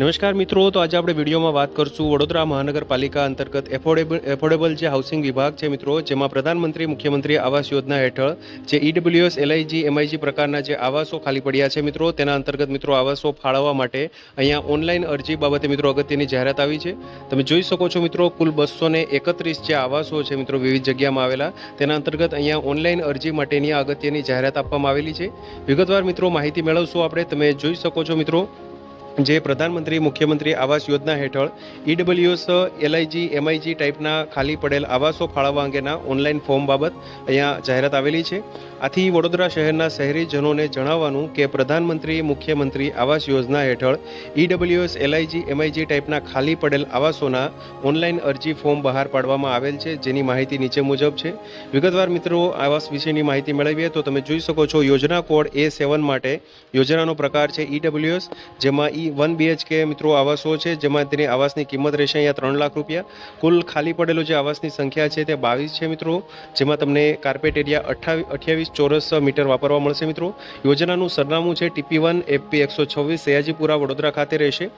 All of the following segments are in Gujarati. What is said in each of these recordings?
નમસ્કાર મિત્રો, તો આજે આપણે વિડીયોમાં વાત કરશું વડોદરા મહાનગરપાલિકા અંતર્ગત એફોર્ડેબલ એફોર્ડેબલ જે હાઉસિંગ વિભાગ છે મિત્રો, જેમાં પ્રધાનમંત્રી, મુખ્યમંત્રી આવાસ યોજના હેઠળ જે ઈડબ્લ્યુએસ એલઆઈજી એમઆઈજી પ્રકારના જે આવાસો ખાલી પડ્યા છે મિત્રો, તેના અંતર્ગત મિત્રો આવાસો ફાળવવા માટે અહીંયા ઓનલાઈન અરજી બાબતે મિત્રો અગત્યની જાહેરાત આવી છે. તમે જોઈ શકો છો મિત્રો, કુલ બસો એકત્રીસ જે આવાસો છે મિત્રો વિવિધ જગ્યામાં આવેલા, તેના અંતર્ગત અહીંયા ઓનલાઈન અરજી માટેની અગત્યની જાહેરાત આપવામાં આવેલી છે. વિગતવાર મિત્રો માહિતી મેળવશું આપણે, તમે જોઈ શકો છો મિત્રો જે પ્રધાનમંત્રી, મુખ્યમંત્રી આવાસ યોજના હેઠળ ઈડબ્લ્યુએસ એલઆઈજી એમઆઈજી ટાઈપના ખાલી પડેલ આવાસો ફાળવવા અંગેના ઓનલાઈન ફોર્મ બાબત અહીંયા જાહેરાત આવેલી છે. આથી વડોદરા શહેરના શહેરીજનોને જણાવવાનું કે પ્રધાનમંત્રી, મુખ્યમંત્રી આવાસ યોજના હેઠળ ઈડબ્લ્યુએસ એલઆઈજી એમઆઈજી ટાઈપના ખાલી પડેલ આવાસોના ઓનલાઈન અરજી ફોર્મ બહાર પાડવામાં આવેલ છે, જેની માહિતી નીચે મુજબ છે. વિગતવાર મિત્રો, આવાસ વિશેની માહિતી મેળવીએ તો તમે જોઈ શકો છો, યોજના કોડ એ સેવન માટે યોજનાનો પ્રકાર છે ઈડબ્લ્યુએસ જેમાં ઈ વન બીએચકે મિત્રો આવાસો છે, જેમાં તેની આવાસની કિંમત રહેશે અહીંયા ત્રણ લાખ રૂપિયા. કુલ ખાલી પડેલો જે આવાસની સંખ્યા છે તે બાવીસ છે મિત્રો, જેમાં તમને કાર્પેટ એરિયા અઠ્ઠાવીસ અઠ્યાવીસ ચોરસ મીટર વાપરવા મળશે મિત્રો. યોજનાનું સરનામું છે ટીપી વન એપી એકસો છવ્વીસ, સયાજીપુરા, વડોદરા ખાતે રહેશે.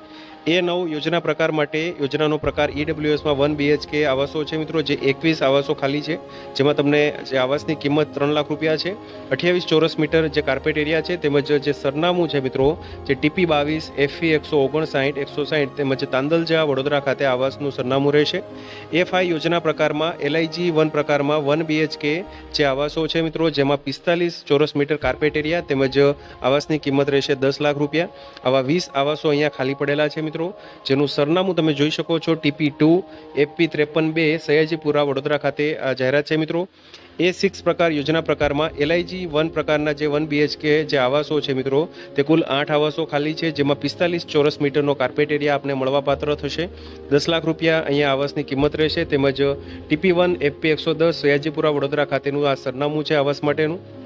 એ નવ યોજના પ્રકાર માટે યોજનાનો પ્રકાર ઈડબ્લ્યુએસમાં વન બીએચકે આવાસો છે મિત્રો, જે એકવીસ આવાસો ખાલી છે, જેમાં તમને જે આવાસની કિંમત ત્રણ લાખ રૂપિયા છે. અઠ્યાવીસ ચોરસ મીટર જે કાર્પેટ એરિયા છે, તેમજ જે સરનામું છે મિત્રો, જે ટીપી બાવીસ એફી એકસો ઓગણસાઠ, એકસો સાઠ તેમજ તાંદલજા વડોદરા ખાતે આવાસનું સરનામું રહેશે. એફઆઈ યોજના પ્રકારમાં, એલઆઈજી વન પ્રકારમાં વન બીએચકે જે આવાસો છે મિત્રો, જેમાં પિસ્તાલીસ ચોરસ મીટર કાર્પેટ એરિયા તેમજ આવાસની કિંમત રહેશે દસ લાખ રૂપિયા. આવા વીસ આવાસો અહીંયા ખાલી પડેલા છે મિત્રો, જેનું સરનામું તમે જોઈ શકો છો, ટીપી ટુ, એપી ત્રેપન બે, સયાજીપુરા વડોદરા ખાતે આ જાહેરાત છે મિત્રો. એ સિક્સ પ્રકાર, યોજના પ્રકારમાં, એલઆઈજી વન પ્રકારના જે વન બીએચકે જે આવાસો છે મિત્રો, તે કુલ આઠ આવાસો ખાલી છે, જેમાં પિસ્તાલીસ ચોરસ મીટરનો કાર્પેટ એરિયા આપને મળવાપાત્ર થશે. દસ લાખ રૂપિયા અહીંયા આવાસની કિંમત રહેશે. તેમજ ટીપી વન એફપી એકસો દસ સયાજીપુરા વડોદરા ખાતેનું આ સરનામું છે આવાસ માટેનું.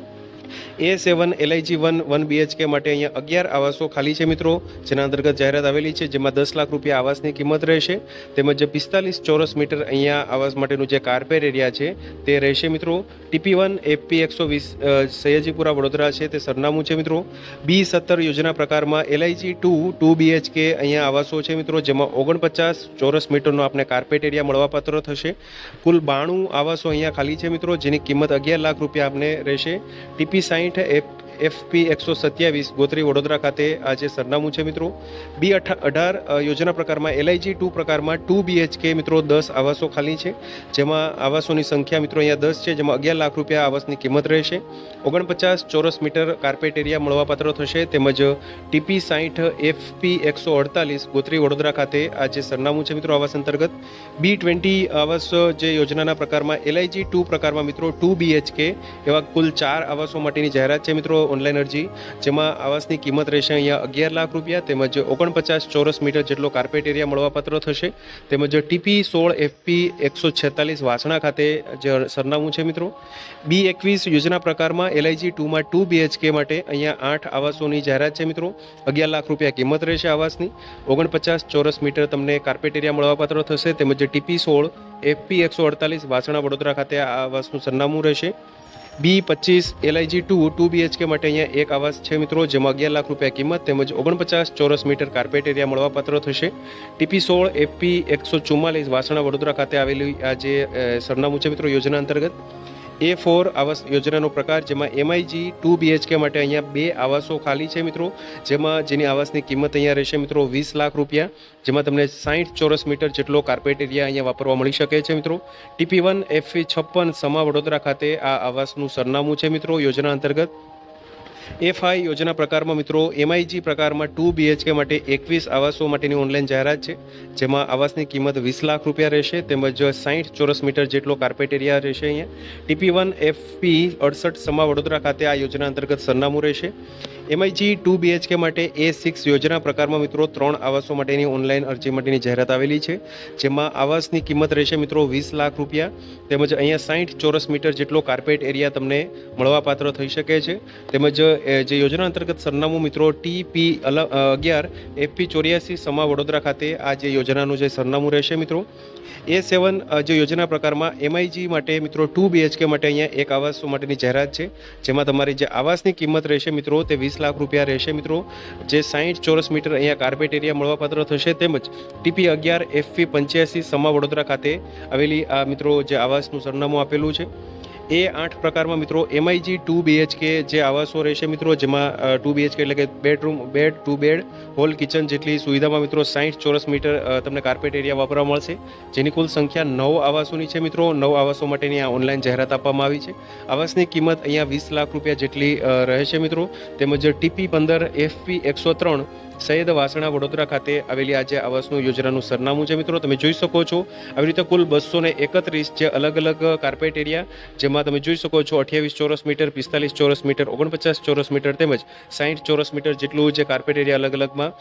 A seven LIG one one BHK માટે અહીંયા અગિયાર આવાસો ખાલી છે મિત્રો. જેના અંતર્ગત જાહેરાત આવેલી છે, જેમાં દસ લાખ રૂપિયા આવાસની કિંમત રહેશે. તેમજ પિસ્તાલીસ ચોરસ મીટર અહીંયા આવાસ માટેનું જે કાર્પેટ એરિયા છે, તે રહેશે મિત્રો. ટીપી વન એપી એકસો વીસ સયાજીપુરા વડોદરા છે, તે સરનામું છે મિત્રો. બી સત્તર યોજના પ્રકારમાં એલઆઈજી ટુ ટુ બીએચકે અહીંયા આવાસો છે મિત્રો, જેમાં ઓગણપચાસ ચોરસ મીટરનો આપણે કાર્પેટ એરિયા મળવાપાત્ર થશે. કુલ બાણું આવાસો અહીંયા ખાલી છે મિત્રો, જેની કિંમત અગિયાર લાખ રૂપિયા આપને રહેશે. ટીપી સાઠ એફ એફપી એકસો સત્યાવીસ ગોત્રી વડોદરા ખાતે આ જે સરનામું છે મિત્રો. બી અઢાર યોજના પ્રકારમાં એલઆઈજી ટુ પ્રકારમાં ટુ બીએચકે મિત્રો દસ આવાસો ખાલી છે. જેમાં આવાસોની સંખ્યા મિત્રો અહીંયા દસ છે, જેમાં અગિયાર લાખ રૂપિયા આવાસની કિંમત રહેશે. ઓગણપચાસ ચોરસ મીટર કાર્પેટ એરિયા મળવાપાત્ર થશે, તેમજ ટીપી સાઠ એફપી એકસો અડતાલીસ ગોત્રી વડોદરા ખાતે આ જે સરનામું છે મિત્રો આવાસ અંતર્ગત. બી ટ્વેન્ટી આવાસ જે યોજનાના પ્રકારમાં એલઆઈજી ટુ પ્રકારમાં મિત્રો ટુ બીએચકે એવા કુલ ચાર આવાસો માટેની જાહેરાત છે મિત્રો. ઓનલાઈન અરજી, જેમાં આવાસની કિંમત રહેશે અહીંયા અગિયાર લાખ રૂપિયા, તેમજ ઓગણપચાસ ચોરસ મીટર જેટલો કાર્પેટ એરિયા મળવાપાત્ર થશે. તેમજ ટીપી સોળ એફપી એકસો છેતાલીસ વાસણા ખાતે જે સરનામું છે મિત્રો. બી એકવીસ યોજના પ્રકારમાં એલઆઈજી ટુમાં ટુ બીએચકે માટે અહીંયા આઠ આવાસોની જાહેરાત છે મિત્રો. અગિયાર લાખ રૂપિયા કિંમત રહેશે આવાસની. ઓગણપચાસ ચોરસ મીટર તમને કાર્પેટ એરિયા મળવાપાત્ર થશે. તેમજ ટીપી સોળ એફપી એકસો અડતાલીસ વાસણા વડોદરા ખાતે આ આવાસનું સરનામું રહેશે. બી પચીસ એલઆઈજી ટુ ટુ બીએચકે માટે અહીંયા એક આવાસ છે મિત્રો, જેમાં અગિયાર લાખ રૂપિયા કિંમત તેમજ ઓગણપચાસ ચોરસ મીટર કાર્પેટ એરિયા મળવાપાત્ર થશે. ટીપી સોળ એપી એકસો ચુમ્માલીસ વાસણા વડોદરા ખાતે આવેલી આ જે સરનામું છે મિત્રો, યોજના અંતર્ગત. એ ફોર આવાસ યોજનાનો પ્રકાર, જેમાં એમઆઈજી ટુ બીએચકે માટે અહીંયા બે આવાસો ખાલી છે મિત્રો. જેમાં જેની આવાસની કિંમત અહીંયા રહેશે મિત્રો વીસ લાખ રૂપિયા. જેમાં તમને સાઠ ચોરસ મીટર જેટલો કાર્પેટ એરિયા અહીંયા વાપરવા મળી શકે છે મિત્રો. ટીપી વન એફી છપ્પન સમા વડોદરા ખાતે આ આવાસનું સરનામું છે મિત્રો. યોજના અંતર્ગત એફઆઈ યોજના પ્રકારમાં મિત્રો, એમઆઈજી પ્રકારમાં ટુ બીએચકે માટે એકવીસ આવાસો માટેની ઓનલાઈન જાહેરાત છે. જેમાં આવાસની કિંમત વીસ લાખ રૂપિયા રહેશે, તેમજ સાઠ ચોરસ મીટર જેટલો કાર્પેટ એરિયા રહેશે અહીંયા. ટીપી વન એફપી અડસઠ સમા વડોદરા ખાતે આ યોજના અંતર્ગત સરનામું રહેશે. એમઆઈજી ટુ બીએચકે માટે એ સિક્સ યોજના પ્રકારમાં મિત્રો ત્રણ આવાસો માટેની ઓનલાઈન અરજી માટેની જાહેરાત આવેલી છે, જેમાં આવાસની કિંમત રહેશે મિત્રો વીસ લાખ રૂપિયા તેમજ અહીંયા સાઠ ચોરસ મીટર જેટલો કાર્પેટ એરિયા તમને મળવાપાત્ર થઈ શકે છે. તેમજ જે યોજના અંતર્ગત સરનામું મિત્રો ટી પી અગિયાર એફપી ચોર્યાસી સમા વડોદરા ખાતે આ જે યોજનાનું જે સરનામું રહેશે મિત્રો. એ સેવન જે યોજના પ્રકારમાં એમઆઈજી માટે મિત્રો ટુ બીએચકે માટે અહીંયા એક આવાસો માટેની જાહેરાત છે, જેમાં તમારી જે આવાસની કિંમત રહેશે મિત્રો તે વીસ લાખ રૂપિયા રહેશે મિત્રો. જે સાહીઠ ચોરસ મીટર અહીંયા કાર્પેટ એરિયા મળવાપાત્ર થશે. તેમજ ટીપી અગિયાર એફપી પંચ્યાસી સમા વડોદરા ખાતે આવેલી આ મિત્રો જે આવાસનું સરનામું આપેલું છે. એ આઠ પ્રકારમાં મિત્રો એમઆઈજી ટુ બીએચકે જે આવાસો રહેશે મિત્રો, જેમાં ટુ બીએચકે એટલે કે bedroom bed two bed hall kitchen જેટલી સુવિધામાં મિત્રો સાઠ ચોરસ મીટર તમને કાર્પેટ એરિયા વાપરવા મળશે. જેની કુલ સંખ્યા નવ આવાસોની છે મિત્રો. નવ આવાસો માટેની આ ઓનલાઈન જાહેરાત આપવામાં આવી છે. આવાસની કિંમત અહીંયા વીસ લાખ રૂપિયા જેટલી રહેશે મિત્રો. તેમજ ટીપી પંદર એફપી એકસો ત્રણ સૈયદ વાસણા વડોદરા ખાતે આવેલી આજે આવાસનું યોજનાનું સરનામું છે મિત્રો. તમે જોઈ શકો છો, આવી રીતે કુલ બસો ને એકત્રીસ જે અલગ અલગ કાર્પેટ એરિયા જેમાં તમે જોઈ શકો છો અઠ્યાવીસ ચોરસ મીટર, પિસ્તાલીસ ચોરસ મીટર, ઓગણપચાસ ચોરસ મીટર તેમજ સાઠ ચોરસ મીટર જેટલું જે કાર્પેટ એરિયા અલગ અલગમાં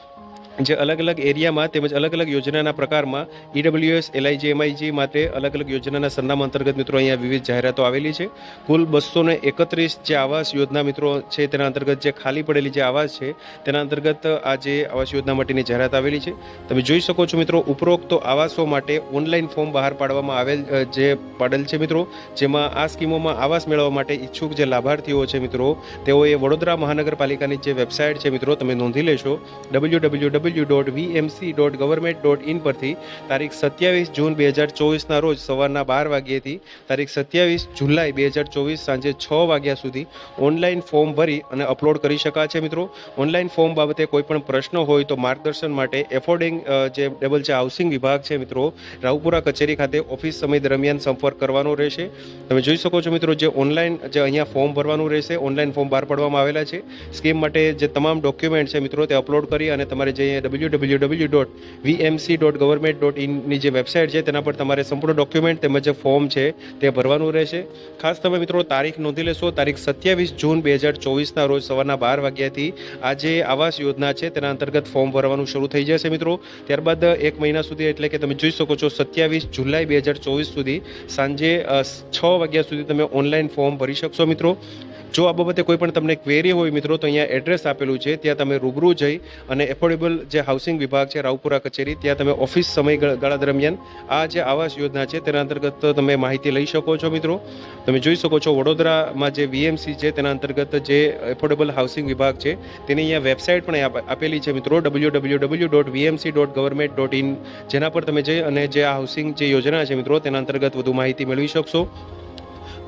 જે અલગ અલગ એરિયામાં તેમજ અલગ અલગ યોજનાના પ્રકારમાં ઈડબ્લ્યુએસ એલઆઈજી એમઆઈજી માટે અલગ અલગ યોજનાના સરનામા અંતર્ગત મિત્રો અહીંયા વિવિધ જાહેરાતો આવેલી છે. કુલ બસો ને એકત્રીસ જે આવાસ યોજના મિત્રો છે તેના અંતર્ગત જે ખાલી પડેલી જે આવાસ છે તેના અંતર્ગત આ જે આવાસ યોજના માટેની જાહેરાત આવેલી છે. તમે જોઈ શકો છો મિત્રો, ઉપરોક્ત આવાસો માટે ઓનલાઈન ફોર્મ બહાર પાડવામાં આવેલ જે પાડેલ છે મિત્રો, જેમાં આ સ્કીમોમાં આવાસ મેળવવા માટે ઈચ્છુક જે લાભાર્થીઓ છે મિત્રો, તેઓએ વડોદરા મહાનગરપાલિકાની જે વેબસાઇટ છે મિત્રો, તમે નોંધી લેશો, W W W dot VMC dot government dot in પરથી તારીખ સત્યાવીસ જૂન બે હજાર ચોવીસના રોજ સવારના બાર વાગ્યેથી તારીખ સત્યાવીસ જુલાઈ બે હજાર ચોવીસ સાંજે છ વાગ્યા સુધી ઓનલાઈન ફોર્મ ભરી અને અપલોડ કરી શકાશે મિત્રો. ઓનલાઈન ફોર્મ બાબતે કોઈપણ પ્રશ્નો હોય તો માર્ગદર્શન માટે એફોર્ડિંગ જે ડબલ છે, હાઉસિંગ વિભાગ છે મિત્રો, રાવપુરા કચેરી ખાતે ઓફિસ સમય દરમિયાન સંપર્ક કરવાનો રહેશે. તમે જોઈ શકો છો મિત્રો જે ઓનલાઈન, જે અહીંયા ફોર્મ ભરવાનું રહેશે, ઓનલાઈન ફોર્મ બહાર પાડવામાં આવેલા છે. સ્કીમ માટે જે તમામ ડોક્યુમેન્ટ છે મિત્રો તે અપલોડ કરી અને તમારે જે W W W dot VMC dot government dot ઇનની જે વેબસાઇટ છે, તેના પર તમારે સંપૂર્ણ ડોક્યુમેન્ટ તેમજ ફોર્મ છે, તે ભરવાનું રહેશે. ખાસ તમે મિત્રો, તારીખ નોંધી લેશો. તારીખ સત્યાવીસ જૂન બે હજાર ચોવીસના રોજ સવારના બાર વાગ્યાથી આ જે આવાસ યોજના છે, તેના અંતર્ગત ફોર્મ ભરવાનું શરૂ થઈ જશે મિત્રો. ત્યારબાદ એક મહિના સુધી, એટલે કે તમે જોઈ શકો છો, સત્યાવીસ જુલાઈ બે હજાર ચોવીસ સુધી સાંજે છ વાગ્યા સુધી તમે ઓનલાઈન ફોર્મ ભરી શકશો મિત્રો. જો આ બાબતે કોઈ પણ તમને ક્વેરી હોય મિત્રો, તો અહીંયા એડ્રેસ આપેલું છે. ત્યાં તમે રૂબરૂ જઈ અને એફોર્ડેબલ જે હાઉસિંગ વિભાગ છે, રાવપુરા કચેરી, ત્યાં તમે ઓફિસ સમયગાળા દરમિયાન આ જે આવાસ યોજના છે, તેના અંતર્ગત તમે માહિતી લઈ શકો છો મિત્રો. તમે જોઈ શકો છો વડોદરામાં જે વીએમસી છે, તેના અંતર્ગત જે એફોર્ડેબલ હાઉસિંગ વિભાગ છે, તેની અહીંયા વેબસાઇટ પણ આપ- આપેલી છે મિત્રો W W W dot VMC dot government dot in જેના પર તમે જઈ અને જે આ હાઉસિંગ જે યોજના છે મિત્રો, તેના અંતર્ગત વધુ માહિતી મેળવી શકશો.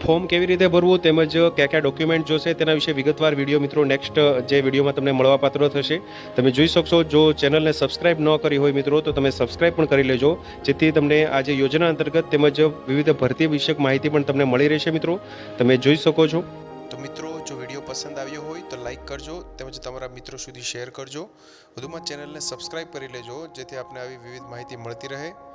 ફોર્મ કેવી રીતે ભરવું તેમજ કયા કયા ડોક્યુમેન્ટ જોશે તેના વિશે વિગતવાર વીડિયો મિત્રો નેક્સ્ટ જે વિડીયોમાં તમને મળવાપાત્ર થશે. તમે જોઈ શકશો, જો ચેનલને સબસ્ક્રાઇબ ન કરી હોય મિત્રો, તો તમે સબસ્ક્રાઇબ પણ કરી લેજો, જેથી તમને આજે યોજના અંતર્ગત તેમજ વિવિધ ભરતી વિષયક માહિતી પણ તમને મળી રહેશે મિત્રો. તમે જોઈ શકો છો. તો મિત્રો, જો વીડિયો પસંદ આવ્યો હોય તો લાઇક કરજો, તેમજ તમારા મિત્રો સુધી શેર કરજો. વધુમાં ચેનલને સબસ્ક્રાઇબ કરી લેજો, જેથી આપને આવી વિવિધ માહિતી મળતી રહે.